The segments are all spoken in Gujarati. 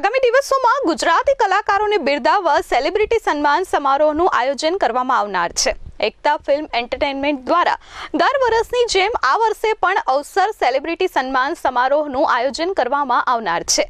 આગામી દિવસોમાં ગુજરાતી કલાકારોને બિરદાવવા સેલિબ્રિટી સન્માન સમારોહનું આયોજન કરવામાં આવનાર છે. એકતા ફિલ્મ એન્ટરટેનમેન્ટ દ્વારા દર વર્ષની જેમ આ વર્ષે પણ અવસર સેલિબ્રિટી સન્માન સમારોહનું આયોજન કરવામાં આવનાર છે.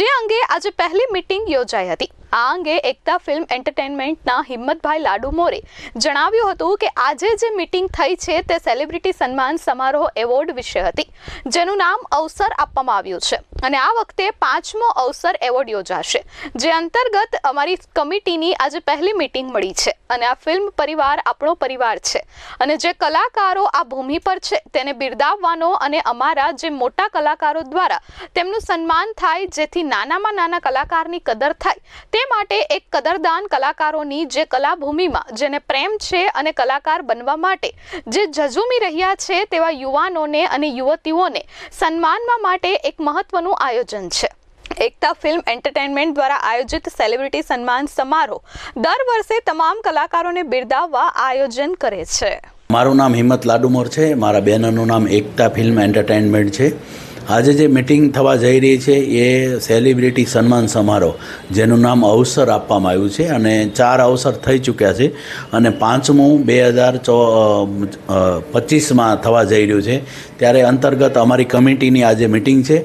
જે અંગે આજે પહેલી મિટિંગ યોજાઈ હતી. આ અંગે એકતા ફિલ્મ એન્ટરટેનમેન્ટના હિંમતભાઈ લાડુ મોરે જણાવ્યું હતું કે આજે જે મિટિંગ થઈ છે તે સેલિબ્રિટી સન્માન સમારોહ એવોર્ડ વિશે હતી, જેનું નામ અવસર આપવામાં આવ્યું છે. અને આ વખતે પાંચમો અવસર એવોર્ડ યોજાશે, જે અંતર્ગત અમારી કમિટીની આજે પહેલી મિટિંગ મળી છે અને આ ફિલ્મ પરિવાર આપણો પરિવાર છે અને જે કલાકારો આ ભૂમિ પર છે તેને બિરદાવવાનો અને અમારા જે મોટા કલાકારો દ્વારા તેમનું સન્માન થાય, જેથી નાનામાં નાના કલાકારની કદર થાય, તે માટે એક કદરદાન કલાકારોની જે કલાભૂમિમાં જેને પ્રેમ છે અને કલાકાર બનવા માટે જે ઝઝુમી રહ્યા છે તેવા યુવાનોને અને યુવતીઓને સન્માનવા માટે એક મહત્વનું આયોજન છે. એકતા ફિલ્મ એન્ટરટેનમેન્ટ દ્વારા આયોજિત સેલિબ્રિટી સન્માન સમારોહ દર વર્ષે તમામ કલાકારોને બિરદાવવા આયોજન કરે છે. મારું નામ હિંમત લાડુમોર છે. મારા બેનરનું નામ એકતા ફિલ્મ એન્ટરટેનમેન્ટ છે. આજે જે મિટિંગ થવા જઈ રહી છે એ સેલિબ્રિટી સન્માન સમારોહ, જેનું નામ અવસર આપવામાં આવ્યું છે અને ચાર અવસર થઈ ચૂક્યા છે અને પાંચમું બે હજાર ચો પચીસમાં થવા જઈ રહ્યું છે. ત્યારે અંતર્ગત અમારી કમિટીની આજે મિટિંગ છે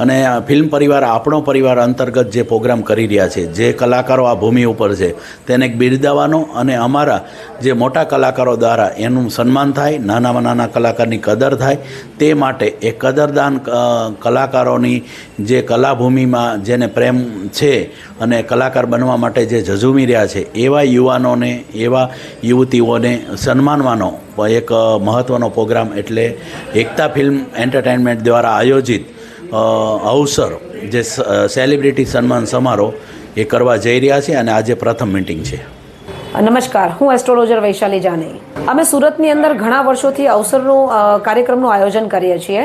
અને ફિલ્મ પરિવાર, આપણો પરિવાર અંતર્ગત જે પ્રોગ્રામ કરી રહ્યા છે, જે કલાકારો આ ભૂમિ ઉપર છે, તેને બિરદાવવાનો અને અમારા જે મોટા કલાકારો દ્વારા એનું સન્માન થાય, નાનામાં નાના કલાકારની કદર થાય, તે માટે એ કદરદાન કલાકારોની જે કલાભૂમિમાં જેને પ્રેમ છે અને કલાકાર બનવા માટે જે ઝઝુમી રહ્યા છે, એવા યુવાનોને, એવા યુવતીઓને સન્માનવાનો એક મહત્ત્વનો પ્રોગ્રામ એટલે એકતા ફિલ્મ એન્ટરટેનમેન્ટ દ્વારા આયોજિત અવસર જે સેલિબ્રિટી સન્માન સમારોહ એ કરવા જઈ રહ્યા છે અને આજે પ્રથમ મિટિંગ છે. નમસ્કાર, હું એસ્ટ્રોલોજર વૈશાલી જાની. અમે સુરતની અંદર ઘણા વર્ષોથી અવસરનું કાર્યક્રમનું આયોજન કરીએ છીએ,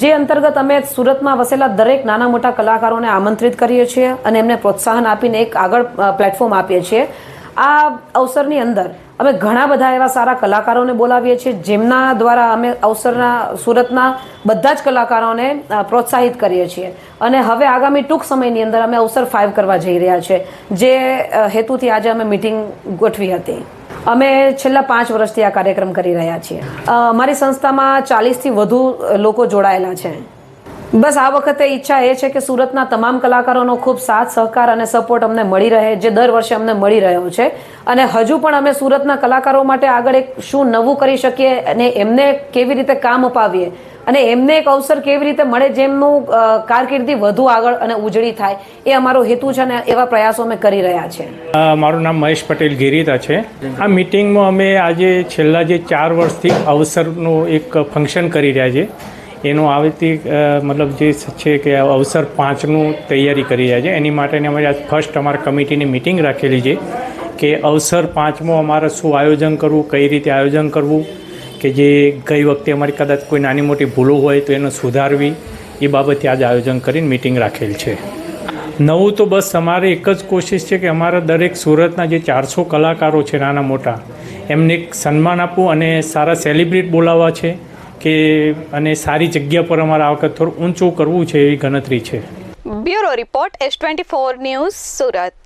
જે અંતર્ગત અમે સુરતમાં વસેલા દરેક નાના મોટા કલાકારોને આમંત્રિત કરીએ છીએ અને એમને પ્રોત્સાહન આપીને એક આગળ પ્લેટફોર્મ આપીએ છીએ. આ અવસરની અંદર અમે ઘણા બધા એવા સારા કલાકારોને બોલાવીએ છીએ, જેમના દ્વારા અમે અવસરના, સુરતના બધા જ કલાકારોને પ્રોત્સાહિત કરીએ છીએ. અને હવે આગામી ટૂંક સમયની અંદર અમે અવસર ફાઇવ કરવા જઈ રહ્યા છે, જે હેતુથી આજે અમે મિટિંગ ગોઠવી હતી. અમે છેલ્લા પાંચ વર્ષથી આ કાર્યક્રમ કરી રહ્યા છીએ. અમારી સંસ્થામાં ચાલીસથી વધુ લોકો જોડાયેલા છે. બસ આ વખતે ઈચ્છા એ છે કે સુરતના તમામ કલાકારોનો ખૂબ સાથ, સહકાર અને સપોર્ટ અમને મળી રહે, જે દર વર્ષે અમને મળી રહ્યો છે. અને હજુ પણ અમે સુરતના કલાકારો માટે આગળ એક શું નવું કરી શકીએ અને એમને કેવી રીતે કામ અપાવીએ અને એમને એક અવસર કેવી રીતે મળે જેમનું કારકિર્દી વધુ આગળ અને ઉજળી થાય, એ અમારો હેતુ છે અને એવા પ્રયાસો અમે કરી રહ્યા છે. મારું નામ મહેશ પટેલ ગિરિતા છે. આ મિટિંગમાં અમે આજે છેલ્લા જે ચાર વર્ષથી અવસરનું એક ફંક્શન કરી રહ્યા છે એનું આવતી મતલબ જે છે કે અવસર પાંચનું તૈયારી કરી રહ્યા છે. એની માટેની અમારી આજ ફર્સ્ટ અમારા કમિટીની મિટિંગ રાખેલી છે કે અવસર પાંચમો અમારે શું આયોજન કરવું, કઈ રીતે આયોજન કરવું, કે જે ગઈ વખતે અમારી કદાચ કોઈ નાની મોટી ભૂલો હોય તો એને સુધારવી, એ બાબતે આજે આયોજન કરીને મિટિંગ રાખેલ છે. નવું તો બસ અમારે એક જ કોશિશ છે કે અમારા દરેક સુરતના જે ચારસો કલાકારો છે, નાના મોટા, એમને એક સન્માન આપવું અને સારા સેલિબ્રિટ બોલાવવા છે. કે અને સારી જગ્યા પર અમારે આ વખત થોડું ઊંચું કરવું છે એવી ગણતરી છે. Bureau report S twenty four news Surat.